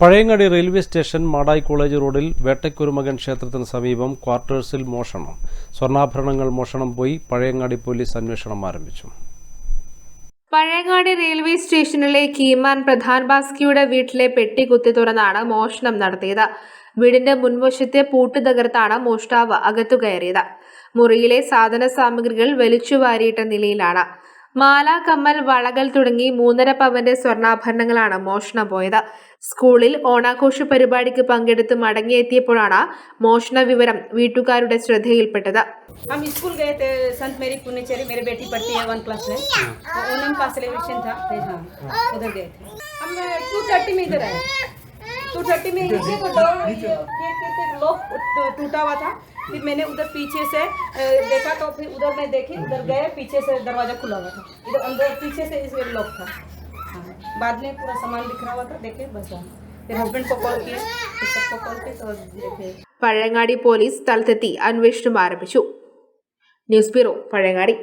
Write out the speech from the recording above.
Pazhayangadi railway station Madayi college റോഡിൽ വേട്ടക്കുരുമകൻ ക്ഷേത്രത്തിന് സമീപം ക്വാർട്ടേഴ്സിൽ മോഷണം. സ്വർണാഭരണങ്ങൾ മോഷണം പോയി പഴയങ്ങാടി പോലീസ് അന്വേഷണം ആരംഭിച്ചു. പഴയങ്ങാടി റെയിൽവേ സ്റ്റേഷനിലെ കീമാൻ പ്രധാൻ ബാസ്കിയുടെ വീട്ടിലെ പെട്ടി കുത്തി തുറന്നാണ് മോഷണം നടത്തിയത്. വീടിന്റെ മുൻവശത്തെ പൂട്ട് തകർത്താണ് മോഷ്ടാവ് അകത്തു കയറിയത്. മുറിയിലെ സാധന സാമഗ്രികൾ വലിച്ചു വാരിയിട്ട നിലയിലാണ്. മാല കമ്മൽ വളകൾ തുടങ്ങി മൂന്നര പവന്റെ സ്വർണ്ണാഭരണങ്ങളാണ് മോഷണം പോയത് സ്കൂളിൽ ഓണാഘോഷ പരിപാടിക്ക് പങ്കെടുത്ത് മടങ്ങിയെത്തിയപ്പോഴാണ് മോഷണ വിവരം വീട്ടുകാരുടെ ശ്രദ്ധയിൽപ്പെട്ടത് हम स्कूल गए थे संत मेरी पुण्यचेरी मेरी बेटी पढ़ती है वन क्लास में तो ओनम का सेलिब्रेशन था तो हाँ उधर गए थे हम टू थर्टी में इधर आए टू थर्टी में इसी को डोर लॉक टूटा हुआ था फिर मैंने उधर पीछे से अ, देखा तो फिर उधर मैं देखी उधर गए पीछे से दरवाजा खुला हुआ था इधर अंदर पीछे से इस लॉक था हाँ बाद में पूरा सामान बिखरा हुआ था देखे बस वहाँ फिर हस्बैंड को कॉल किए फिर सबको कॉल किए तो देखे പഴയങ്ങാടി പോലീസ് സ്ഥലത്തെത്തി അന്വേഷണം ആരംഭിച്ചു ന്യൂസ് ബ്യൂറോ പഴയങ്ങാടി